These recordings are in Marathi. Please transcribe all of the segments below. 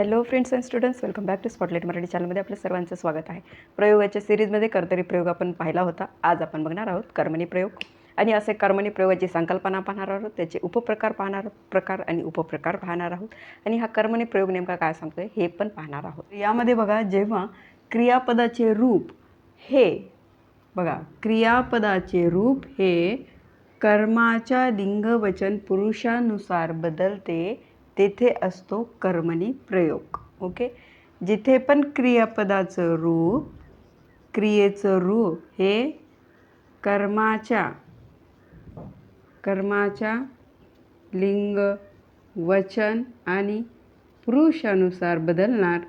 Hello friends and students welcome back to Spotlight Marathi चॅनलमध्ये आपलं सर्वांचं स्वागत आहे. प्रयोगाच्या सिरीजमध्ये कर्तरी प्रयोग आपण पाहिला होता. आज आपण बघणार आहोत कर्मणी प्रयोग. आणि असे कर्मणी प्रयोगाची संकल्पना पाहणार आहोत त्याचे उपप्रकार पाहणार प्रकार आणि उपप्रकार पाहणार आहोत. आणि हा कर्मणी प्रयोग नेमका काय सांगतोय हे पण पाहणार आहोत. यामध्ये बघा जेव्हा क्रियापदाचे रूप हे बघा क्रियापदाचे रूप हे कर्माच्या लिंगवचन पुरुषानुसार बदलते तेथे असतो कर्मणी प्रयोग. ओके जिथे पण क्रियापदाचं रूप क्रियेचं रूप हे कर्माच्या कर्माच्या लिंग वचन आणि पुरुषानुसार बदलणार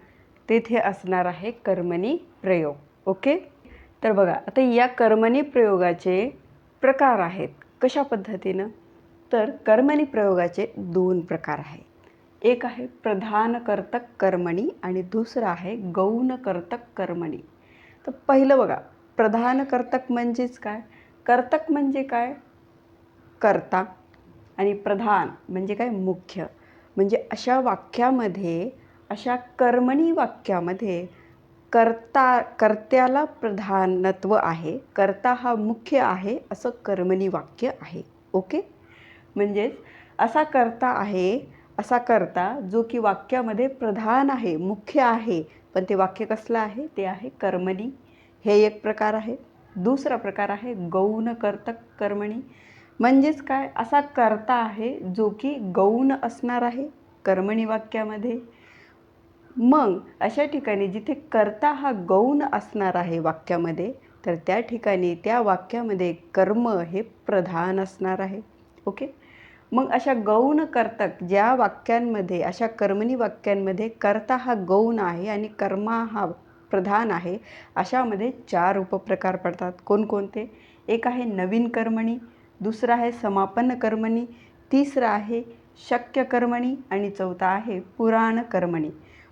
तेथे असणार आहे कर्मणी प्रयोग. ओके तर बघा आता या कर्मणी प्रयोगाचे प्रकार आहेत. कशा पद्धतीनं? तर कर्मणी प्रयोगाचे दोन प्रकार आहेत. एक आहे प्रधान कर्तक कर्मणी आणि दुसरं आहे गौण कर्तक कर्मणी. तर पहिलं बघा प्रधान कर्तक म्हणजेच काय? कर्तक म्हणजे काय? कर्ता. आणि प्रधान म्हणजे काय? मुख्य. म्हणजे अशा वाक्यामध्ये अशा कर्मणी वाक्यामध्ये कर्ता कर्त्याला प्रधानत्व आहे. कर्ता हा मुख्य आहे असं कर्मणी वाक्य आहे. ओके? म्हणजेच असा कर्ता आहे असा कर्ता जो की वाक्यामध्ये प्रधान आहे मुख्य आहे पण ते वाक्य कसलं आहे? ते आहे कर्मणी. हे एक प्रकार आहे. दुसरा प्रकार आहे गौण कर्तक कर्मणी. म्हणजेच काय? असा कर्ता आहे जो की गौण असणार आहे कर्मणी वाक्यामध्ये. मग अशा ठिकाणी जिथे कर्ता हा गौण असणार आहे वाक्यामध्ये तर त्या ठिकाणी त्या वाक्यामध्ये कर्म हे प्रधान असणार आहे. ओके? मग अशा गौण कर्तक ज्या वाक्यांमध्ये अशा कर्मणी वाक्यांमध्ये कर्ता हा गौण आहे आणि कर्मा हा प्रधान आहे अशामध्ये चार उपप्रकार पडतात. कोणकोणते? एक आहे नवीन कर्मणी दुसरं आहे समापन कर्मणी तिसरं आहे शक्य कर्मणी आणि चौथा आहे पुराण कर्मणी.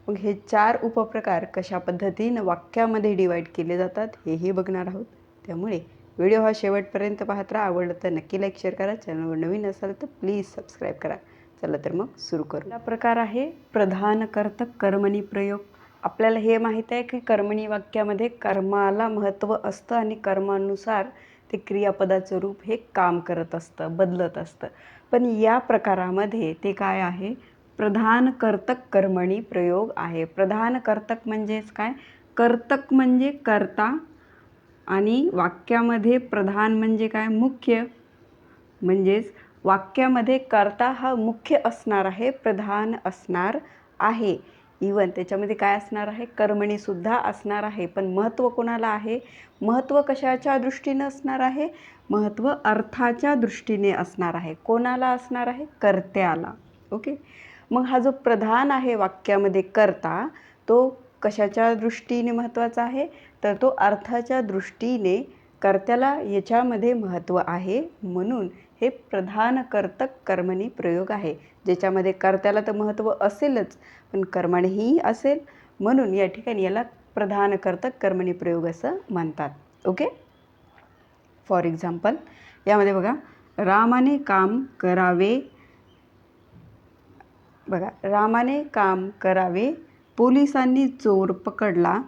मग हे चार उपप्रकार कशा पद्धतीनं वाक्यामध्ये डिवाईड केले जातात हेही बघणार आहोत. त्यामुळे व्हिडिओ हा शेवटपर्यंत पाहत राहा. आवडलं तर नक्की लाईक शेअर करा. चॅनलवर नवीन असाल तर प्लीज सबस्क्राईब करा. चला तर मग सुरू करू. हा प्रकार आहे प्रधान कर्तक कर्मणी प्रयोग. आपल्याला हे माहीत आहे की कर्मणी वाक्यामध्ये कर्माला महत्त्व असतं आणि कर्मानुसार ते क्रियापदाचं रूप हे काम करत असतं बदलत असतं. पण या प्रकारामध्ये ते काय आहे? प्रधान कर्तक कर्मणी प्रयोग आहे. प्रधान कर्तक म्हणजेच काय? कर्तक म्हणजे कर्ता आणि वाक्यामध्ये प्रधान म्हणजे काय? मुख्य. म्हणजेच वाक्यामध्ये कर्ता हा मुख्य असणार आहे प्रधान असणार आहे. इवन त्याच्यामध्ये काय असणार आहे? कर्मणीसुद्धा असणार आहे. पण महत्त्व कोणाला आहे? महत्त्व कशाच्या दृष्टीनं असणार आहे? महत्त्व अर्थाच्या दृष्टीने असणार आहे. कोणाला असणार आहे? कर्त्याला. ओके मग हा जो प्रधान आहे वाक्यामध्ये कर्ता तो कशाच्या दृष्टीने महत्त्वाचा आहे? तर तो अर्थाच्या दृष्टीने कर्त्याला याच्यामध्ये महत्त्व आहे. म्हणून हे प्रधान कर्तक कर्मणी प्रयोग आहे. ज्याच्यामध्ये कर्त्याला तर महत्त्व असेलच पण कर्मणीही असेल. म्हणून या ठिकाणी याला प्रधान कर्तक कर्मणी प्रयोग असं म्हणतात. ओके? फॉर एक्झाम्पल यामध्ये बघा रामाने काम करावे. बघा रामाने काम करावे. पोलिसांनी चोर पकडला.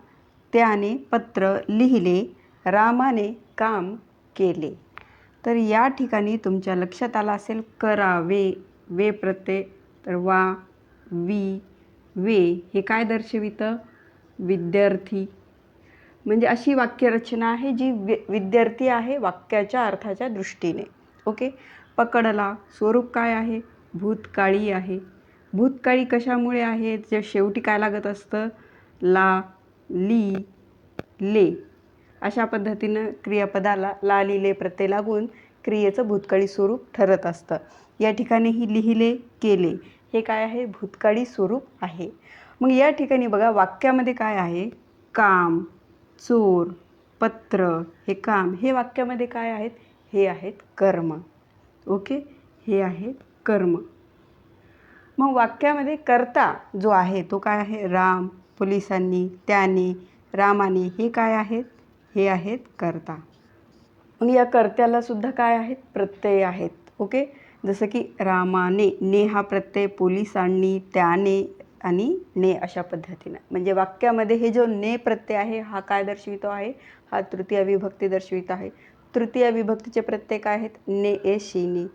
त्याने पत्र लिहिले रामाने काम केले. तर या ठिकाणी तुमच्या लक्षात आलं असेल करावे वे प्रत्यय तर वा वी वे हे काय दर्शवितं? विद्यार्थी. म्हणजे अशी वाक्यरचना आहे जी वि विद्यार्थी आहे वाक्याच्या अर्थाच्या दृष्टीने. ओके? पकडला स्वरूप काय आहे? भूतकाळी आहे. भूतकाळी कशामुळे आहे? जे शेवटी काय लागत असतं? ला ली ले अशा पद्धतीनं क्रियापदाला ला लिले प्रत्यय लागून क्रियेचं भूतकाळी स्वरूप ठरत असतं. या ठिकाणी ही लिहिले केले हे काय आहे? भूतकाळी स्वरूप आहे. मग या ठिकाणी बघा वाक्यामध्ये काय आहे? काम चोर पत्र हे काम हे वाक्यामध्ये काय आहेत? हे आहेत कर्म. ओके? हे आहे कर्म. मग वाक्यामध्ये कर्ता जो आहे तो काय आहे? राम. पोलिसांनी त्याने रामाने हे काय आहेत? हे आहेत कर्ता. मग या कर्त्याला सुद्धा काय आहेत? प्रत्यय आहेत. ओके? जसं की रामाने ने हा प्रत्यय पोलिसांनी त्याने आणि ने अशा पद्धतीनं. म्हणजे वाक्यामध्ये हे जो ने प्रत्यय आहे हा काय दर्शवितो आहे? हा तृतीय विभक्ती दर्शवित आहे. तृतीय विभक्तीचे प्रत्यय काय आहेत? ने ए शी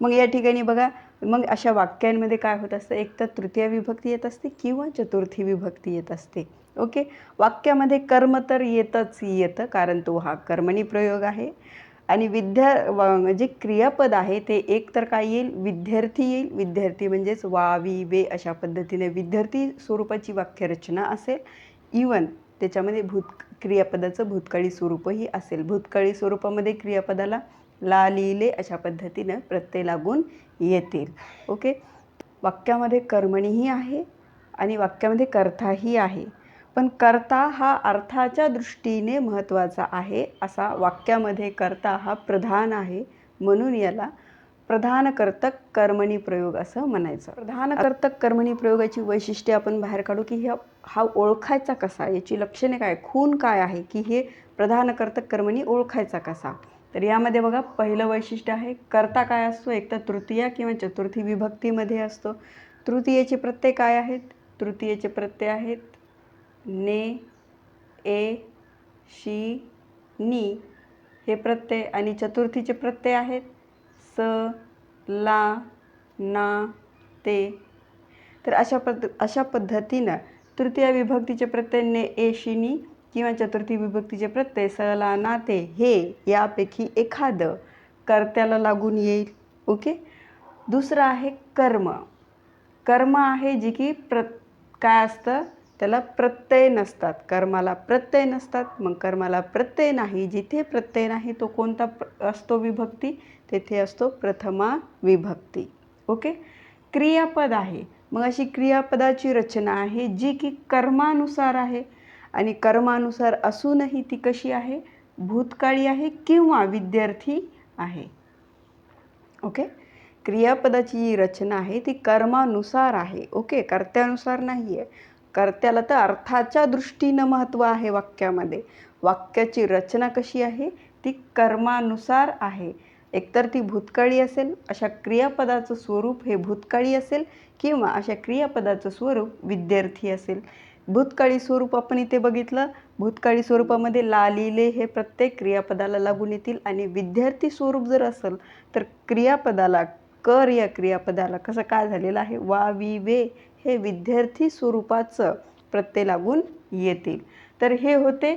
मग या ठिकाणी बघा मग अशा वाक्यांमध्ये काय होत असतं? एक तर तृतीय विभक्ती येत असते किंवा चतुर्थी विभक्ती येत असते. ओके? वाक्यामध्ये कर्म तर येतच येतं कारण तो हा कर्मणी प्रयोग आहे. आणि विद्या जे म्हणजे क्रियापद आहे ते एक तर काय येईल? विद्यार्थी येईल. विद्यार्थी म्हणजेच वा वी वे अशा पद्धतीने विद्यार्थी स्वरूपाची वाक्यरचना असेल. इवन त्याच्यामध्ये भूत क्रियापदाचं भूतकाळी स्वरूपही असेल. भूतकाळी स्वरूपामध्ये क्रियापदाला ला लिहिले अशा पद्धतीनं प्रत्यय लागून येतील. ओके वाक्यामध्ये कर्मणीही आहे आणि वाक्यामध्ये कर्ताही आहे. पण कर्ता हा अर्थाच्या दृष्टीने महत्त्वाचा आहे असा वाक्यामध्ये कर्ता हा प्रधान आहे म्हणून याला प्रधानकर्तक कर्मणी प्रयोग असं म्हणायचं. प्रधानकर्तक कर्मणी प्रयोगाची वैशिष्ट्ये आपण बाहेर काढू की ह्या हा ओळखायचा कसा? याची लक्षणे काय? खून काय आहे? की हे प्रधानकर्तक कर्मणी ओळखायचा कसा? तर यामध्ये बघा पहिलं वैशिष्ट्य आहे कर्ता काय असतो? एक तर तृतीया किंवा चतुर्थी विभक्तीमध्ये असतो. तृतीयेचे प्रत्यय काय आहेत? तृतीयेचे प्रत्यय आहेत ने ए शी नी. हे प्रत्यय आणि चतुर्थीचे प्रत्यय आहेत स ला ना ते. तर अशा पद्ध अशा पद्धतीनं तृतीय विभक्तीचे प्रत्यय ने ए शी नी किंवा चतुर्थी विभक्तीचे प्रत्यय सला नाते हे यापैकी एखादं कर्त्याला लागून येईल. ओके? दुसरं आहे कर्म. कर्म आहे जे की प्र काय असतं? त्याला प्रत्यय नसतात. कर्माला प्रत्यय नसतात. मग कर्माला प्रत्यय नाही. जिथे प्रत्यय नाही तो कोणता प्र असतो विभक्ती? तेथे असतो प्रथमा विभक्ती. ओके? क्रियापद आहे. मग अशी क्रियापदाची रचना आहे जी की कर्मानुसार आहे. आणि कर्मानुसार असूनही ती कशी आहे? भूतकाळी आहे किंवा विद्यार्थी आहे. ओके? क्रियापदाची जी रचना आहे ती कर्मानुसार आहे. ओके? कर्त्यानुसार नाही आहे कर्त्याला तर अर्थाच्या दृष्टीनं महत्त्व आहे वाक्यामध्ये. वाक्याची रचना कशी आहे? ती कर्मानुसार आहे. एकतर ती भूतकाळी असेल अशा क्रियापदाचं स्वरूप हे भूतकाळी असेल किंवा अशा क्रियापदाचं स्वरूप विद्यार्थी असेल. भूतकाळी स्वरूप आपण इथे बघितलं. भूतकाळी स्वरूपामध्ये ला लिहिले हे प्रत्येक क्रियापदाला लागून येतील आणि विद्यार्थी स्वरूप जर असेल तर क्रियापदाला कर या क्रियापदाला कसं काय झालेलं आहे? वा वि वे हे विद्यार्थी स्वरूपाचं प्रत्यय लागून येतील. तर हे होते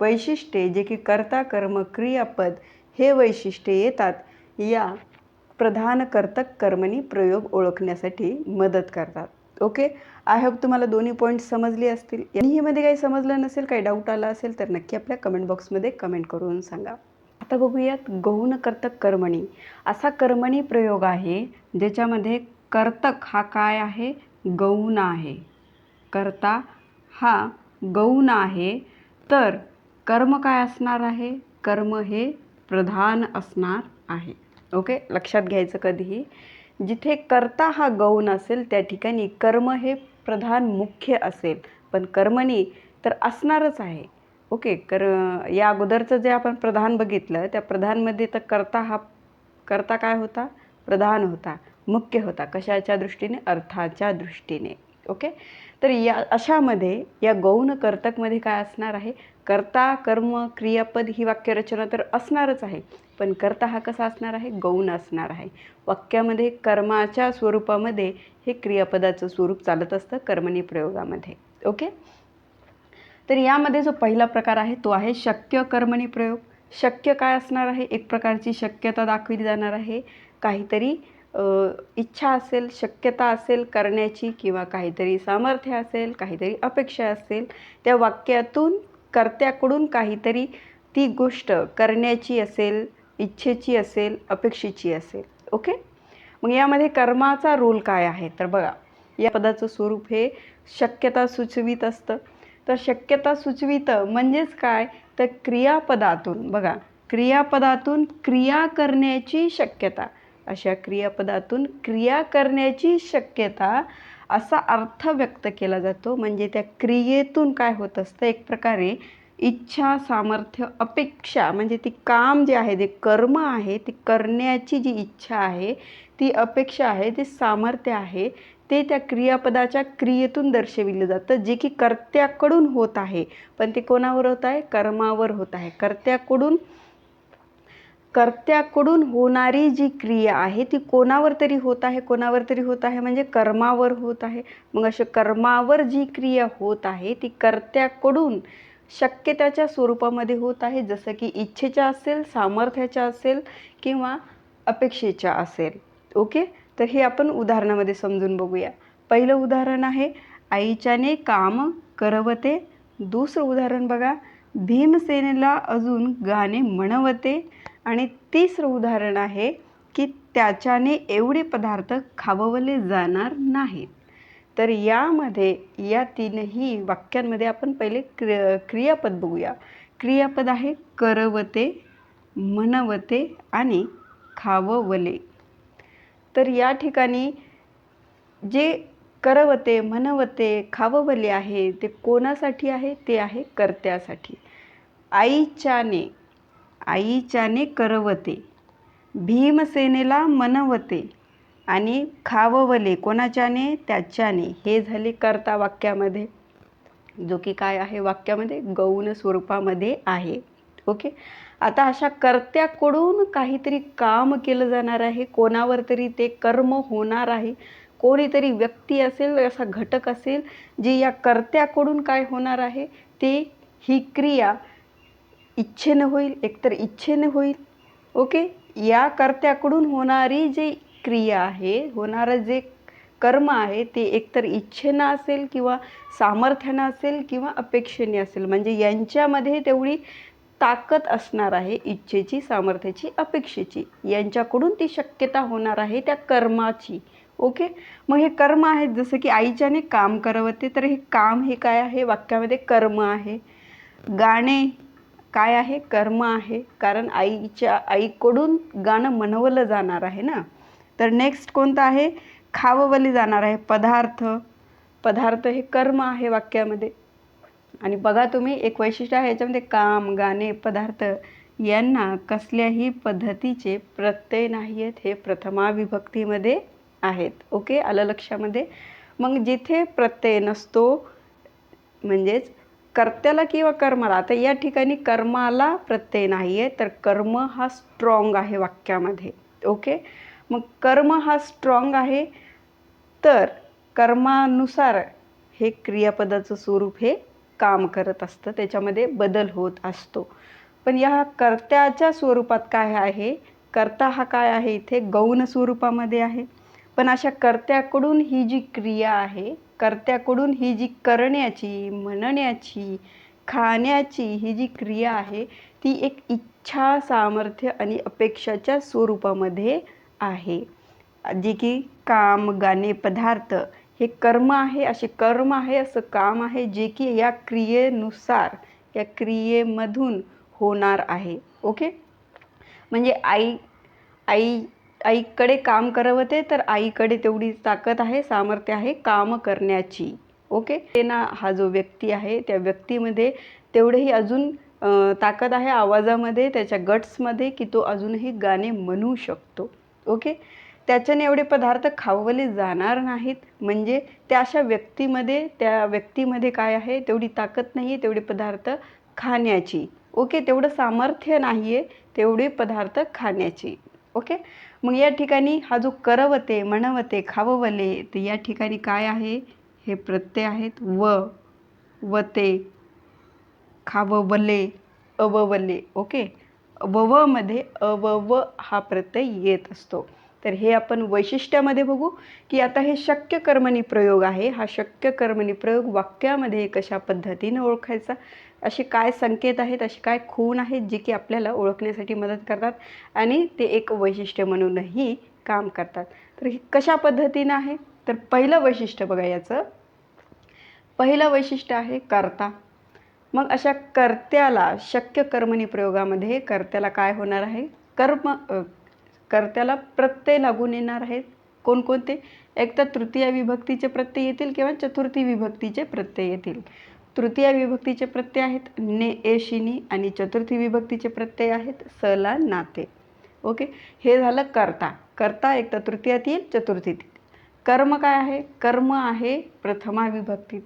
वैशिष्ट्ये जे की कर्ता कर्म क्रियापद हे वैशिष्ट्ये येतात. या प्रधान कर्तक कर्मणी प्रयोग ओळखण्यासाठी मदत करतात. ओके? आय होप तुम्हाला दोन्ही पॉईंट समजले असतील. यांनीहीमध्ये काही समजलं नसेल काही डाऊट आला असेल तर नक्की आपल्या कमेंट बॉक्समध्ये कमेंट करून सांगा. आता बघूयात गौण कर्तक कर्मणी. असा कर्मणी प्रयोग आहे ज्याच्यामध्ये कर्तक हा काय आहे? गौण आहे. कर्ता हा गौण आहे तर कर्म काय असणार आहे? कर्म हे प्रधान असणार आहे. ओके? लक्षात घ्यायचं कधीही. जिथे कर्ता हा गौण असेल त्या ठिकाणी कर्म हे प्रधान मुख्य असेल. पण कर्मणी तर असणारच आहे. ओके कर या अगोदरचं जे आपण प्रधान बघितलं त्या प्रधानमध्ये तर कर्ता हा कर्ता काय होता? प्रधान होता मुख्य होता. कशाच्या दृष्टीने? अर्थाच्या दृष्टीने. ओके? तर या अशामध्ये या गौण कर्तकमध्ये काय असणार आहे? कर्ता कर्म क्रियापद ही वाक्यरचना तर असणारच आहे. पण कर्ता हा कसा असणार आहे? गौण असणार आहे. वाक्यामध्ये कर्माच्या स्वरूपामध्ये हे क्रियापदाचं स्वरूप चालत असतं कर्मणी प्रयोगामध्ये. ओके? तर यामध्ये जो पहिला प्रकार आहे तो आहे शक्य कर्मणी प्रयोग. शक्य काय असणार आहे? एक प्रकारची शक्यता दाखवली जाणार आहे. काहीतरी इच्छा असेल शक्यता असेल करण्याची किंवा काहीतरी सामर्थ्य असेल काहीतरी अपेक्षा असेल त्या वाक्यातून कर्त्याकडून काहीतरी ती गोष्ट करण्याची असेल इच्छेची असेल अपेक्षेची असेल. ओके? मग यामध्ये कर्माचा रोल काय आहे? तर बघा या पदाचं स्वरूप हे शक्यता सुचवित असतं. तर शक्यता सुचवितं म्हणजेच काय? तर क्रियापदातून बघा क्रियापदातून क्रिया करण्याची शक्यता. अशा क्रियापदातून क्रिया करण्याची शक्यता असा अर्थ व्यक्त केला जातो. म्हणजे त्या क्रियेतून काय होत असतं? एक प्रकारे इच्छा सामर्थ्य अपेक्षा म्हणजे ती काम जे आहे जे कर्म आहे ती करण्याची जी इच्छा आहे ती अपेक्षा आहे ते सामर्थ्य आहे ते त्या क्रियापदाच्या क्रियेतून दर्शविलं जातं. जे की कर्त्याकडून होत आहे. पण ते कोणावर होत आहे? कर्मावर होत आहे. कर्त्याकडून कर्त्याकडून होणारी जी क्रिया आहे ती कोणावर तरी होत आहे कोणावर तरी होत आहे? म्हणजे कर्मावर होत आहे. मग अशा कर्मावर जी क्रिया होत आहे ती कर्त्याकडून शक्यताच्या स्वरूपामध्ये होत आहे. जसं की इच्छेच्या असेल सामर्थ्याच्या असेल किंवा अपेक्षेच्या असेल. ओके? तर हे आपण उदाहरणामध्ये समजून बघूया. पहिलं उदाहरण आहे आईच्याने काम करवते. दुसरं उदाहरण बघा भीमसेनेला अजून गाणे म्हणवते. आणि तिसरं उदाहरण आहे की त्याच्याने एवढे पदार्थ खाववले जाणार नाहीत. तर यामध्ये या तीनही वाक्यांमध्ये आपण पहिले क्र क्रियापद बघूया. क्रियापद आहे करवते म्हणवते आणि खाववले. तर या ठिकाणी जे करवते म्हणवते खाववले आहे ते कोणासाठी आहे? ते आहे कर्त्यासाठी. आईच्याने. आईच्याने करवते. भीमसेनेला मनवते आणि खाववले कोणाच्याने? त्याच्याने. हे झाले कर्ता वाक्यामध्ये. जो की काय आहे वाक्यामध्ये? गौण स्वरूपामध्ये आहे. ओके? आता अशा कर्त्याकडून काहीतरी काम केलं जाणार आहे. कोणावर तरी ते कर्म होणार आहे. कोणीतरी व्यक्ती असेल असा घटक असेल जी या कर्त्याकडून काय होणार आहे? ते ही क्रिया इच्छेनं होईल एकतर इच्छेनं होईल. ओके? या कर्त्याकडून होणारी जी क्रिया आहे होणारं जे कर्म आहे ते एकतर इच्छेनं असेल किंवा सामर्थ्यानं असेल किंवा अपेक्षेने असेल. म्हणजे यांच्यामध्ये तेवढी ताकद असणार आहे इच्छेची सामर्थ्याची अपेक्षेची. यांच्याकडून ती शक्यता होणार आहे त्या कर्माची. ओके? मग हे कर्म आहेत जसं की आईच्याने काम करवते तर हे काम हे काय आहे? वाक्यामध्ये कर्म आहे. गाणे काय आहे? कर्म आहे. कारण आईच्या आईकडून गाणं म्हणवलं जाणार आहे ना? तर नेक्स्ट कोणतं आहे? खाववली जाणार आहे. पदार्थ. पदार्थ हे कर्म आहे वाक्यामध्ये. आणि बघा तुम्ही एक वैशिष्ट्य आहे याच्यामध्ये काम गाणे पदार्थ यांना कसल्याही पद्धतीचे प्रत्यय नाही आहेत. हे प्रथमा विभक्तीमध्ये आहेत. ओके? आलं लक्षामध्ये? मग जिथे प्रत्यय नसतो म्हणजेच कर्त्याला किंवा कर्माला आता या ठिकाणी कर्माला प्रत्यय नाही आहे तर कर्म हा स्ट्रॉंग आहे वाक्यामध्ये ओके मग कर्म हा स्ट्रॉंग आहे तर कर्मानुसार हे क्रियापदाचं स्वरूप हे काम करत असतं त्याच्यामध्ये बदल होत असतो. पण या कर्त्याच्या स्वरूपात काय आहे? कर्ता हा काय आहे? इथे गौण स्वरूपामध्ये आहे. पण अशा कर्त्याकडून ही जी क्रिया आहे कर्त्याकडून ही जी करण्याची म्हणण्याची खाण्याची ही जी क्रिया आहे ती एक इच्छा सामर्थ्य आणि अपेक्षाच्या स्वरूपामध्ये आहे. जे की काम गाणे पदार्थ हे कर्म आहे असे कर्म आहे असं काम आहे जे की या क्रियेनुसार या क्रियेमधून होणार आहे. ओके? म्हणजे आई आई आईकडे काम करवते तर आईकडे तेवढी ताकद आहे सामर्थ्य आहे काम करण्याची. ओके? ते ना हा जो व्यक्ती आहे त्या व्यक्तीमध्ये तेवढेही अजून ताकद आहे आवाजामध्ये त्याच्या गट्समध्ये की तो अजूनही गाणे म्हणू शकतो. ओके? त्याच्याने एवढे पदार्थ खावले जाणार नाहीत. म्हणजे त्या अशा व्यक्तीमध्ये त्या व्यक्तीमध्ये काय आहे? तेवढी ताकद नाही आहे तेवढे पदार्थ खाण्याची. ओके? तेवढं सामर्थ्य नाही आहे तेवढे पदार्थ खाण्याची. ओके? मग या ठिकाणी हा जो करवते म्हणवते खाववले तर या ठिकाणी काय आहे? हे प्रत्यय आहेत. व वते खाववले अववले. ओके? ववमध्ये अवव हा प्रत्यय येत असतो. तर हे आपण वैशिष्ट्यामध्ये बघू की आता हे शक्य कर्मणी प्रयोग आहे. हा शक्य कर्मणी प्रयोग वाक्यामध्ये कशा पद्धतीने ओळखायचा? असे काय संकेत आहेत असे काय खूण आहेत जे की आपल्याला ओळखण्यासाठी मदत करतात आणि ते एक वैशिष्ट्य म्हणूनही काम करतात. तर हे कशा पद्धतीनं आहे? तर पहिलं वैशिष्ट्य बघा याचं. पहिलं वैशिष्ट्य आहे कर्ता. मग अशा कर्त्याला शक्य कर्मणी प्रयोगामध्ये कर्त्याला काय होणार आहे? कर्म कर्त्याला प्रत्यय लागून येणार आहेत. कोणकोणते? एक तर तृतीय विभक्तीचे प्रत्यय येतील किंवा चतुर्थी विभक्तीचे प्रत्यय येतील. तृतीय विभक्तीचे प्रत्यय आहेत. ने एशिनी आणि चतुर्थी विभक्तीचे प्रत्यय आहेत. सला नाते ओके? हे झालं कर्ता. कर्ता एक तर तृतीयात येईल चतुर्थीत कर्म काय आहे? कर्म आहे प्रथमा विभक्तीत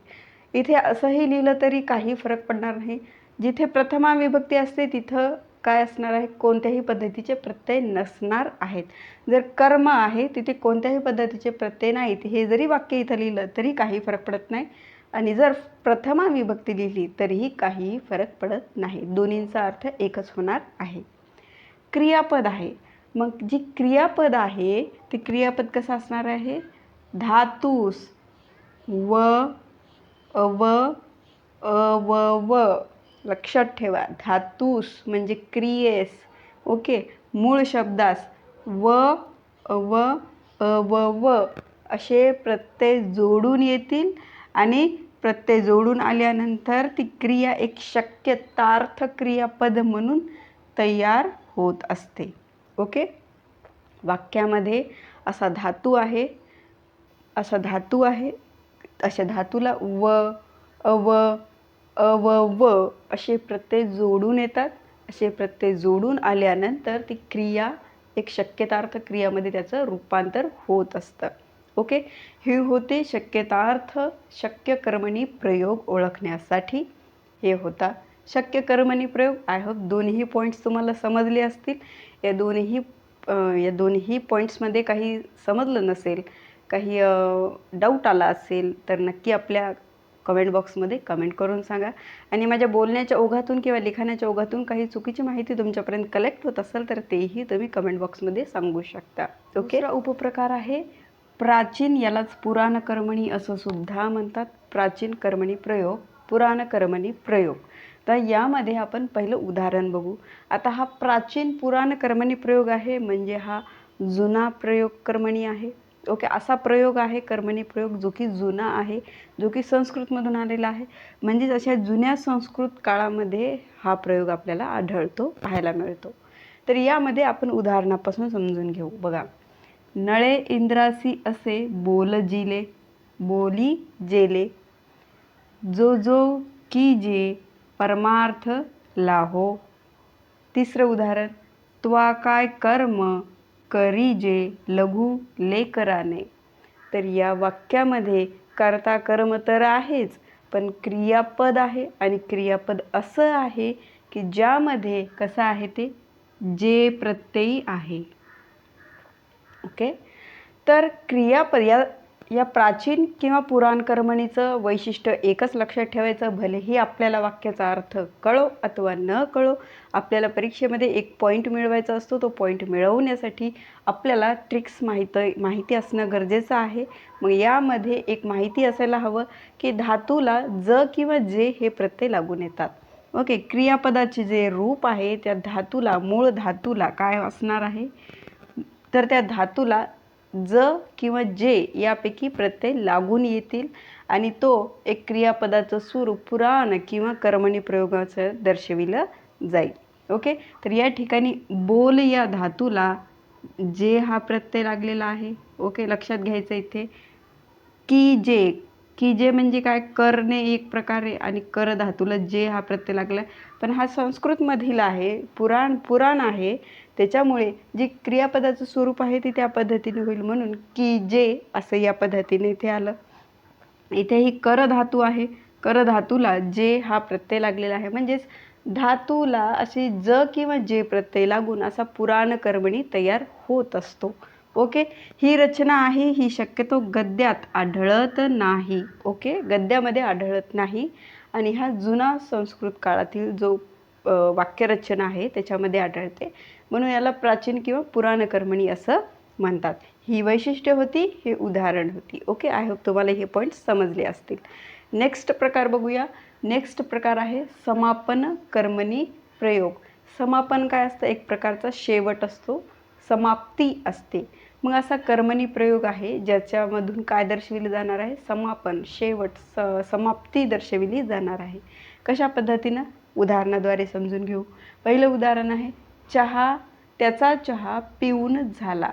इथे असंही लिहिलं तरी काही फरक पडणार नाही. जिथे प्रथमा विभक्ती असते तिथं काय असणार आहे? कोणत्याही पद्धतीचे प्रत्यय नसणार आहेत. जर कर्म आहे तिथे कोणत्याही पद्धतीचे प्रत्यय नाहीत. हे जरी वाक्य इथं लिहिलं तरी काही फरक पडत नाही. आणि जर प्रथमा विभक्ती लिहिली तरीही काही फरक पडत नाही. दोन्हींचा अर्थ एकच होणार आहे. क्रियापद आहे. मग जी क्रियापद आहे ते क्रियापद कसं असणार आहे? धातूस. व अव अव व लक्षात ठेवा. धातूस म्हणजे क्रियेस. ओके? मूळ शब्दास. व अव अव व असे प्रत्यय जोडून येतील. आणि प्रत्यय जोडून आल्यानंतर ती क्रिया एक शक्यतार्थ क्रियापद म्हणून तयार होत असते. ओके? वाक्यामध्ये असा धातू आहे असा धातू आहे अशा धातूला व अव अव व असे प्रत्यय जोडून येतात. असे प्रत्यय जोडून आल्यानंतर ती क्रिया एक शक्यतार्थ क्रियामध्ये त्याचं रूपांतर होत असतं. ओके? हे होते शक्यतार्थ शक्य कर्मणी प्रयोग ओळखण्यासाठी. हे होता शक्य कर्मणी प्रयोग. आय होप दोन्ही पॉईंट्स तुम्हाला समजले असतील. या दोन्ही या दोन्ही पॉईंट्समध्ये काही समजलं नसेल काही डाऊट आला असेल तर नक्की आपल्या कमेंट बॉक्समध्ये कमेंट करून सांगा. आणि माझ्या बोलण्याच्या ओघातून किंवा लिखाणाच्या ओघातून काही चुकीची माहिती तुमच्यापर्यंत कलेक्ट होत असेल तर तेही तुम्ही कमेंट बॉक्समध्ये सांगू शकता. ओके? उपप्रकार आहे प्राचीन यालाच पुराण कर्मणी असं सुद्धा म्हणतात. प्राचीन कर्मणी प्रयोग पुराण कर्मणी प्रयोग. तर यामध्ये आपण पहिलं उदाहरण बघू. आता हा प्राचीन पुराण कर्मणी प्रयोग आहे म्हणजे हा जुना प्रयोग कर्मणी आहे. ओके असा प्रयोग आहे कर्मणी प्रयोग जो की जुना आहे जो की संस्कृतमधून आलेला आहे. म्हणजेच अशा जुन्या संस्कृत काळामध्ये हा प्रयोग आपल्याला आढळतो पाहायला मिळतो. तर यामध्ये आपण उदाहरणापासून समजून घेऊ. बघा. नळे इंद्रासी असे बोल जिले बोली जेले. जो जो की जे परमार्थ लाहो. तिसरं उदाहरण त्वा काय कर्म करी जे लघु लेकराने. तर या वाक्यामध्ये कर्ता कर्म तर आहेच पण क्रियापद आहे आणि क्रियापद असं आहे की ज्यामध्ये कसं आहे ते जे प्रत्ययी आहे. ओके? तर क्रियापद या या प्राचीन किंवा पुराणकर्मणीचं वैशिष्ट्य एकच लक्षात ठेवायचं भलेही आपल्याला वाक्याचा अर्थ कळो अथवा न कळो आपल्याला परीक्षेमध्ये एक पॉईंट मिळवायचा असतो तो पॉईंट मिळवण्यासाठी आपल्याला ट्रिक्स माहीत माहिती असणं गरजेचं आहे. मग यामध्ये एक माहिती असायला हवं की धातूला ज किंवा जे हे प्रत्यय लागून येतात. ओके क्रियापदाचे जे रूप आहे त्या धातूला मूळ धातूला काय असणार आहे? तर त्या धातूला ज किंवा जे यापैकी प्रत्यय लागून येतील आणि तो एक क्रियापदाचं स्वरूप पुराण किंवा कर्मणी प्रयोगाचं दर्शविलं जाईल. ओके? तर या ठिकाणी बोल या धातूला जे हा प्रत्यय लागलेला आहे. ओके? लक्षात घ्यायचं इथे. की जे की जे म्हणजे काय करणे एक प्रकारे आणि कर धातूला जे हा प्रत्यय लागला पण हा संस्कृतमधील आहे पुराण पुराण आहे. त्याच्यामुळे जी क्रियापदाचं स्वरूप आहे ती त्या पद्धतीने होईल म्हणून की जे असं या पद्धतीने इथे आलं. इथेही कर धातू आहे. कर धातूला जे हा प्रत्यय लागलेला आहे. म्हणजेच धातूला अशी ज किंवा जे प्रत्यय लागून असा पुराण कर्मणी तयार होत असतो. ओके? ही रचना आहे ही शक्यतो गद्यात आढळत नाही. ओके? गद्यामध्ये आढळत नाही. आणि हा जुना संस्कृत काळातील जो वाक्यरचना आहे त्याच्यामध्ये आढळते. म्हणून याला प्राचीन किंवा पुराणकर्मणी असं म्हणतात. ही वैशिष्ट्य होती हे उदाहरण होती. ओके? आय होप तुम्हाला हे पॉईंट समजले असतील. नेक्स्ट प्रकार बघूया. नेक्स्ट प्रकार आहे समापन कर्मणी प्रयोग. समापन काय असतं? एक प्रकारचा शेवट असतो. समाप्ती असते. मग असा कर्मणी प्रयोग आहे ज्याच्यामधून काय दर्शविले जाणार आहे? समापन शेवट स समाप्ती दर्शविली जाणार आहे. कशा पद्धतीनं? उदाहरणाद्वारे समजून घेऊ. पहिलं उदाहरण आहे चहा त्याचा चहा पिऊन झाला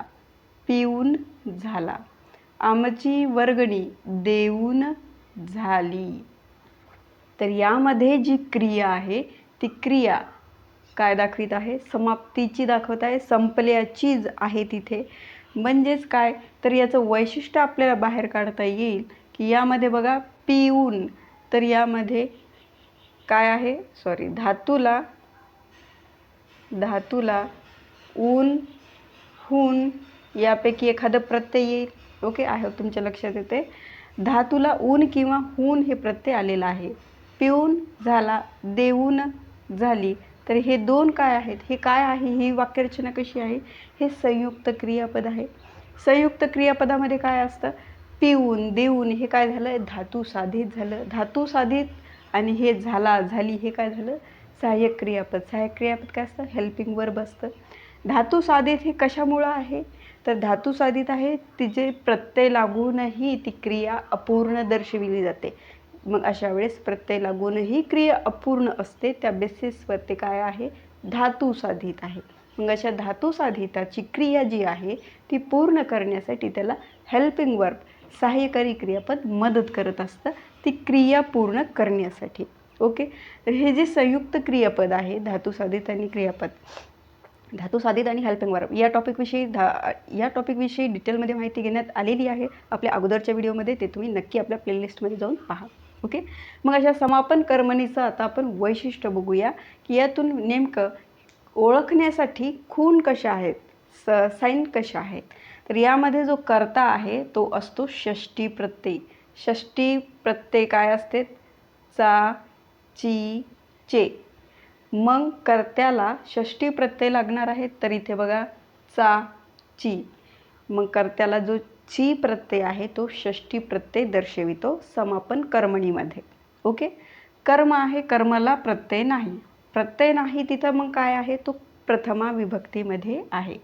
पिऊन झाला. आमची वर्गणी देऊन झाली. तर यामध्ये जी क्रिया आहे ती क्रिया काय दाखवित आहे? समाप्तीची दाखवत आहे संपल्याचीच आहे तिथे. म्हणजेच काय? तर याचं वैशिष्ट्य आपल्याला बाहेर काढता येईल की यामध्ये बघा पिऊन. तर यामध्ये काय आहे? सॉरी धातूला धातूला ऊन हून यापैकी एखादं प्रत्यय येईल. ओके आहे तुमच्या लक्षात येते. धातूला ऊन किंवा हून हे प्रत्यय आलेलं आहे. पिऊन झाला देऊन झाली. तर हे दोन काय आहेत? हे काय आहे? ही वाक्यरचना कशी आहे? हे संयुक्त क्रियापद आहे. संयुक्त क्रियापदामध्ये काय असतं? पिऊन देऊन हे काय झालं? धातू साधित झालं. धातू साधित आणि हे झाला झाली हे काय झालं? सहाय्यक क्रियापद. सहाय्यक क्रियापद काय असतं? हेल्पिंग वर्ब असतं. धातू साधित हे कशामुळं आहे? तर धातू साधित आहे तिचे प्रत्यय लागूनही ती क्रिया अपूर्ण दर्शविली जाते. मग अशा वेळेस प्रत्यय लागूनही क्रिया अपूर्ण असते. त्या बेसिसवर ते काय आहे? धातू साधित आहे. मग अशा धातू साधिताची क्रिया जी आहे ती पूर्ण करण्यासाठी त्याला हेल्पिंग वर्ब सहाय्यकारी क्रियापद मदत करत असतं. ती क्रिया पूर्ण करण्यासाठी. ओके? तर हे जे संयुक्त क्रियापद आहे धातू साधित आणि क्रियापद. धातू साधित आणि हेल्पिंग वर्ब या टॉपिकविषयी धा या टॉपिकविषयी डिटेलमध्ये माहिती घेण्यात आलेली आहे. आपल्या अगोदरच्या व्हिडिओमध्ये ते तुम्ही नक्की आपल्या प्लेलिस्टमध्ये जाऊन पहा. ओके मग अशा समापन कर्मणीचं आता आपण वैशिष्ट्य बघूया की यातून नेमकं ओळखण्यासाठी खून कशा आहेत? स साईन कशा आहेत? तर यामध्ये जो कर्ता आहे तो असतो षष्टी प्रत्यय षष्टी प्रत्यय काय असते? चा ची चे. मग कर्त्याला षष्टी प्रत्यय लागणार आहे तर इथे बघा चा ची. मग कर्त्याला जो ची प्रत्यय आहे तो षष्टी प्रत्यय दर्शवितो समापन कर्मणीमध्ये. ओके कर्म आहे कर्माला प्रत्यय नाही. प्रत्यय नाही तिथं मग काय आहे? तो प्रथमा विभक्तीमध्ये आहे.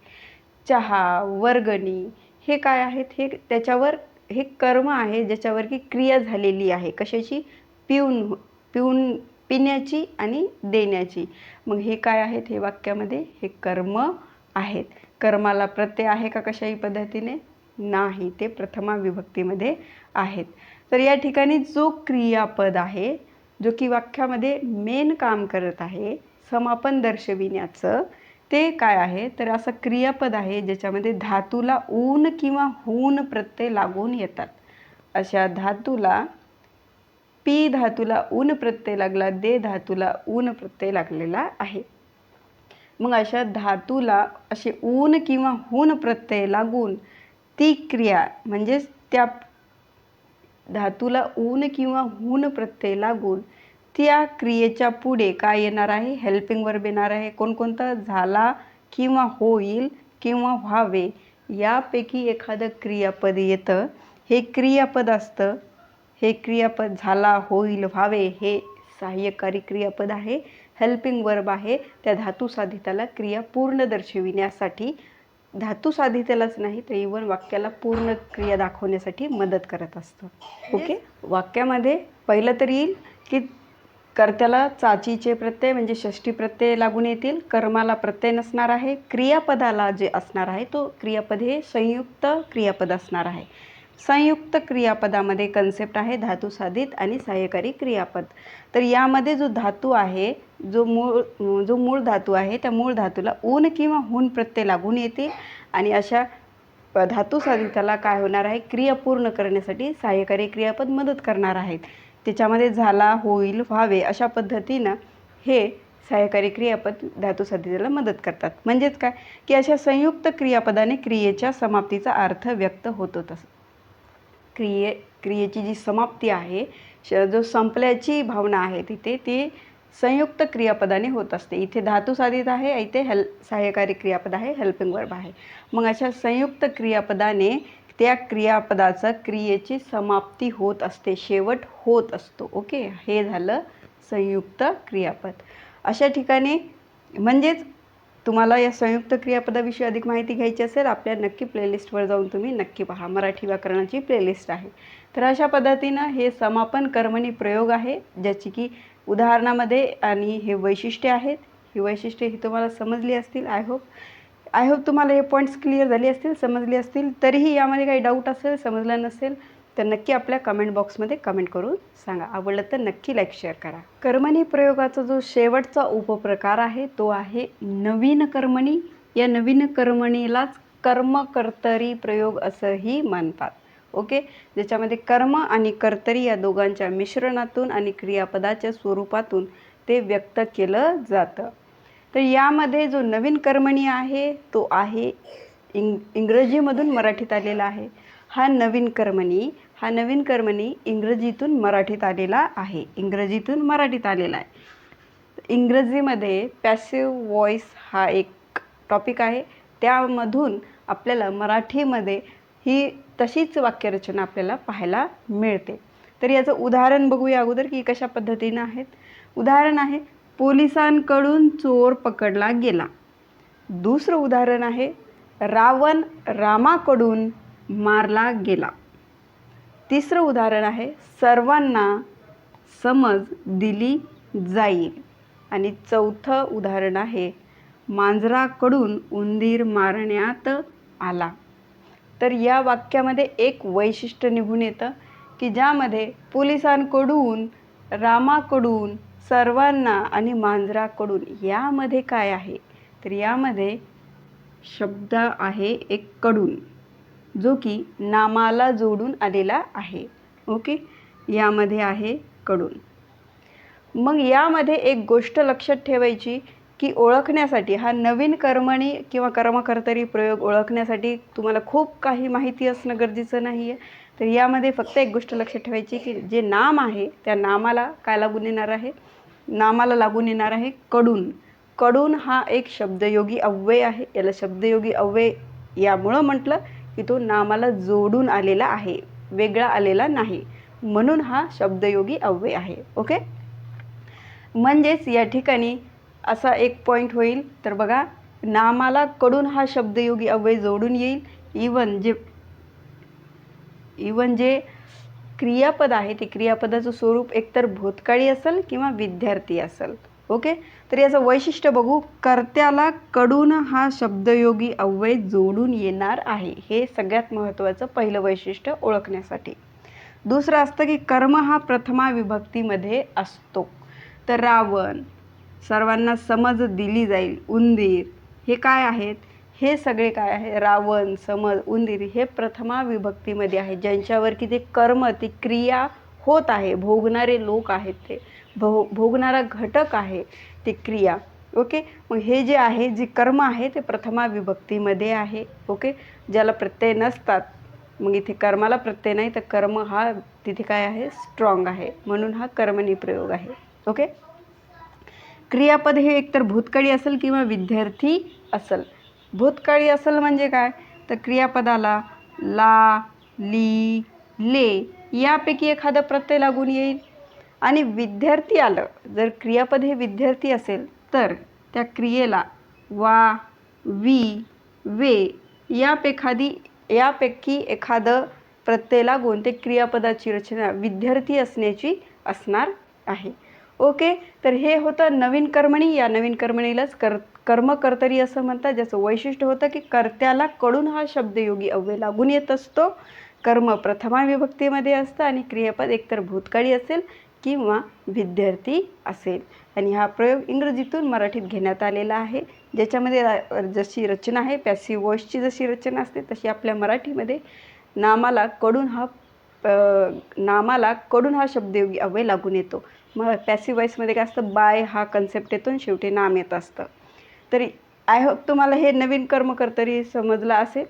चहा वर्गणी हे काय आहेत? हे त्याच्यावर हे कर्म आहे ज्याच्यावर की क्रिया झालेली आहे. कशाची? पिऊन पिऊन पिण्याची आणि देण्याची. मग हे काय आहेत? हे वाक्यामध्ये हे कर्म आहेत. कर्माला प्रत्यय आहे का कशाही पद्धतीने? नाही ते प्रथमा विभक्तीमध्ये आहेत. तर या ठिकाणी जो क्रियापद आहे जो की वाक्यामध्ये मेन काम करत आहे समापन दर्शविण्याचं ते काय आहे? तर असं क्रियापद आहे ज्याच्यामध्ये धातूला ऊन किंवा हून प्रत्यय लागून येतात. अशा धातूला पी धातूला ऊन प्रत्यय लागला दे धातूला ऊन प्रत्यय लागलेला आहे. मग अशा धातूला असे ऊन किंवा हून प्रत्यय लागून ती क्रिया म्हणजेच त्या धातूला ऊन किंवा हून प्रत्यय लागून त्या क्रियेच्या पुढे काय येणार आहे? हेल्पिंग वर्ब येणार आहे. कोणकोणतं? झाला किंवा होईल किंवा व्हावे यापैकी एखादं क्रियापद येतं. हे क्रियापद असतं. हे क्रियापद झाला होईल व्हावे हे सहाय्यकारी क्रियापद आहे. हेल्पिंग वर्ब आहे. त्या धातू साधिताला क्रिया पूर्ण दर्शविण्यासाठी धातू साधितेलाच नाही तर इवन वाक्याला पूर्ण क्रिया दाखवण्यासाठी मदत करत असतं. ओके वाक्यामध्ये पहिलं तर येईल की कर्त्याला चाचीचे प्रत्यय म्हणजे षष्टी प्रत्यय लागून येतील. कर्माला प्रत्यय नसणार आहे. क्रियापदाला जे असणार आहे तो क्रियापद हे संयुक्त क्रियापद असणार आहे. संयुक्त क्रियापदामध्ये कन्सेप्ट आहे धातू साधित आणि सहाय्यकारी क्रियापद. तर यामध्ये जो धातू आहे जो मूळ जो मूळ धातू आहे त्या मूळ धातूला ऊन किंवा हून प्रत्यय लागून येते आणि अशा धातू साधिताला काय होणार आहे? क्रिया पूर्ण करण्यासाठी सहाय्यकारी क्रियापद मदत करणार आहेत. त्याच्यामध्ये झाला होईल व्हावे अशा पद्धतीनं हे सहाय्यकारी क्रियापद धातू साधिताला मदत करतात. म्हणजेच काय? की अशा संयुक्त क्रियापदाने क्रियेच्या समाप्तीचा अर्थ व्यक्त होतो तसं. क्रिये क्रियेची जी समाप्ती आहे श जो संपल्याची भावना आहे तिथे ती संयुक्त क्रियापदाने होत असते. इथे धातू साधित आहे इथे हेल सहाय्यकारी क्रियापद आहे हेल्पिंग वर्ब आहे. मग अशा संयुक्त क्रियापदाने त्या क्रियापदाचं क्रियेची समाप्ती होत असते शेवट होत असतो. ओके? हे झालं संयुक्त क्रियापद. अशा ठिकाणी म्हणजेच तुम्हाला या संयुक्त क्रियापदाविषयी अधिक माहिती घ्यायची असेल आपल्या नक्की प्लेलिस्टवर जाऊन तुम्ही नक्की पहा. मराठी व्याकरणाची प्लेलिस्ट आहे. तर अशा पद्धतीनं हे समापन कर्मणी प्रयोग आहे ज्याची की उदाहरणामध्ये आणि हे वैशिष्ट्य आहेत. ही वैशिष्ट्ये ही तुम्हाला समजली असतील आय होप आय होप तुम्हाला हे पॉईंट्स क्लिअर झाले असतील समजले असतील. तरीही यामध्ये काही डाऊट असेल समजलं नसेल तर नक्की आपल्या कमेंट बॉक्समध्ये कमेंट करून सांगा. आवडलं तर नक्की लाईक शेअर करा. कर्मणी प्रयोगाचा जो शेवटचा उपप्रकार आहे तो आहे नवीन कर्मणी. या नवीन कर्मणीलाच कर्मकर्तरी प्रयोग असंही म्हणतात. ओके ज्याच्यामध्ये कर्म आणि कर्तरी या दोघांच्या मिश्रणातून आणि क्रियापदाच्या स्वरूपातून ते व्यक्त केलं जातं. तर यामध्ये जो नवीन कर्मणी आहे तो आहे इंग इंग्रजीमधून मराठीत आलेला आहे. हा नवीन कर्मणी हा नवीन कर्मणी इंग्रजीतून मराठीत आलेला आहे. इंग्रजीतून मराठीत आलेला आहे. इंग्रजीमध्ये पॅसिव्ह वॉईस हा एक टॉपिक आहे. त्यामधून आपल्याला मराठीमध्ये ही तशीच वाक्यरचना आपल्याला पाहायला मिळते. तर याचं उदाहरण बघूया अगोदर की कशा पद्धतीनं आहेत. उदाहरण आहे पोलिसांकडून चोर पकडला गेला. दुसरं उदाहरण आहे रावण रामाकडून मारला गेला. तिसरं उदाहरण आहे सर्वांना समज दिली जाईल. आणि चौथं उदाहरण आहे मांजराकडून उंदीर मारण्यात आला. तर या वाक्यामध्ये एक वैशिष्ट्य निघून येतं की ज्यामध्ये पोलिसांकडून रामाकडून सर्वांना आणि मांजराकडून यामध्ये काय आहे? तर यामध्ये शब्द आहे एक कडून. जो की नामाला जोडून आलेला आहे. ओके? यामध्ये आहे कडून. मग यामध्ये एक गोष्ट लक्षात ठेवायची की ओळखण्यासाठी हा नवीन कर्मणी किंवा कर्मकर्तरी प्रयोग ओळखण्यासाठी तुम्हाला खूप काही माहिती असणं गरजेचं नाही आहे तर यामध्ये फक्त एक गोष्ट लक्षात ठेवायची की जे नाम आहे त्या नामाला काय लागून येणार आहे? नामाला लागून येणार आहे कडून. कडून हा एक शब्दयोगी अव्यय आहे. याला शब्दयोगी अव्यय यामुळं म्हटलं की तो नामाला जोडून आलेला आहे. वेगळा आलेला नाही. म्हणून हा शब्दयोगी अव्यय आहे. ओके? म्हणजेच या ठिकाणी असा एक पॉईंट होईल. तर बघा नामाला कडून हा शब्दयोगी अव्यय जोडून येईल. इवन जे इवन जे क्रियापद आहे ते क्रियापदाचं स्वरूप एकतर भूतकाळी असेल किंवा विद्यार्थी असेल. ओके? तर याचं वैशिष्ट्य बघू. कर्त्याला कडून हा शब्दयोगी अव्यय जोडून येणार आहे. हे सगळ्यात महत्त्वाचं पहिलं वैशिष्ट्य ओळखण्यासाठी. दुसरं असतं की कर्म हा प्रथमा विभक्तीमध्ये असतो. तर रावण सर्वांना समज दिली जाईल. उंदीर हे काय आहेत? हे सगळे काय आहे? रावण समज उंदीर हे प्रथमा विभक्तीमध्ये आहे ज्यांच्यावर की ते कर्म ती क्रिया होत आहे भोगणारे लोक आहेत ते. भो भोगणारा घटक आहे ती क्रिया. ओके? मग हे जे आहे जे कर्म आहे ते प्रथमा विभक्तीमध्ये आहे. ओके? ज्याला प्रत्यय नसतात. मग इथे कर्माला प्रत्यय नाही तर कर्म हा तिथे काय आहे? स्ट्रॉंग आहे. म्हणून हा कर्मणी प्रयोग आहे. ओके? क्रियापद हे एकतर भूतकाळी असेल किंवा विद्यार्थी असेल. भूतकाळी असेल म्हणजे काय? तर क्रियापदाला ला ली ले यापैकी एखादा प्रत्यय लागून येईल. आणि विद्यार्थी आलं जर क्रियापद हे विद्यार्थी असेल तर त्या क्रियेला वा वी वे यापेखादी यापैकी एखादं प्रत्यय लागून ते क्रियापदाची रचना विद्यार्थी असण्याची असणार आहे. ओके? तर हे होतं नवीन कर्मणी. या नवीन कर्मणीलाच कर कर्मकर्तरी असं म्हणतात ज्याचं वैशिष्ट्य होतं की कर्त्याला कडून हा शब्दयोगी अव्यय लागून येत असतो. कर्म प्रथमा विभक्तीमध्ये असतं आणि क्रियापद एकतर भूतकाळी असेल किंवा विद्यार्थी असेल. आणि हा प्रयोग इंग्रजीतून मराठीत घेण्यात आलेला आहे. ज्याच्यामध्ये जशी रचना आहे पॅसिव्ह वॉइसची जशी रचना असते तशी आपल्या मराठीमध्ये नामाला कडून हा नामाला कडून हा शब्दयोगी अव्यय लागून येतो. मग पॅसिव्ह वॉइसमध्ये काय असतं? बाय हा कन्सेप्ट येतो आणि शेवटी नाम येत असतं. तरी आय होप तुम्हाला हे नवीन कर्मकर्तरी समजला असेल.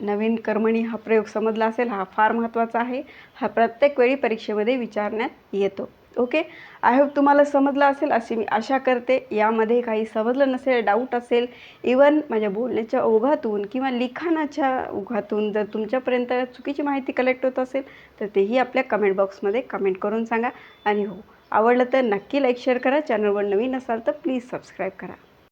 नवीन कर्मणी हा प्रयोग समजला असेल हा फार महत्त्वाचा आहे. हा प्रत्येक वेळी परीक्षेमध्ये विचारण्यात येतो. ओके आय होप तुम्हाला समजलं असेल अशी मी आशा करते. यामध्ये काही समजलं नसेल डाऊट असेल इवन माझ्या बोलण्याच्या ओघातून किंवा लिखाणाच्या ओघातून जर तुमच्यापर्यंत चुकीची माहिती कलेक्ट होत असेल तर तेही आपल्या कमेंट बॉक्समध्ये कमेंट करून सांगा. आणि हो आवडलं तर नक्की लाईक शेअर करा. चॅनलवर नवीन असाल तर प्लीज सबस्क्राईब करा.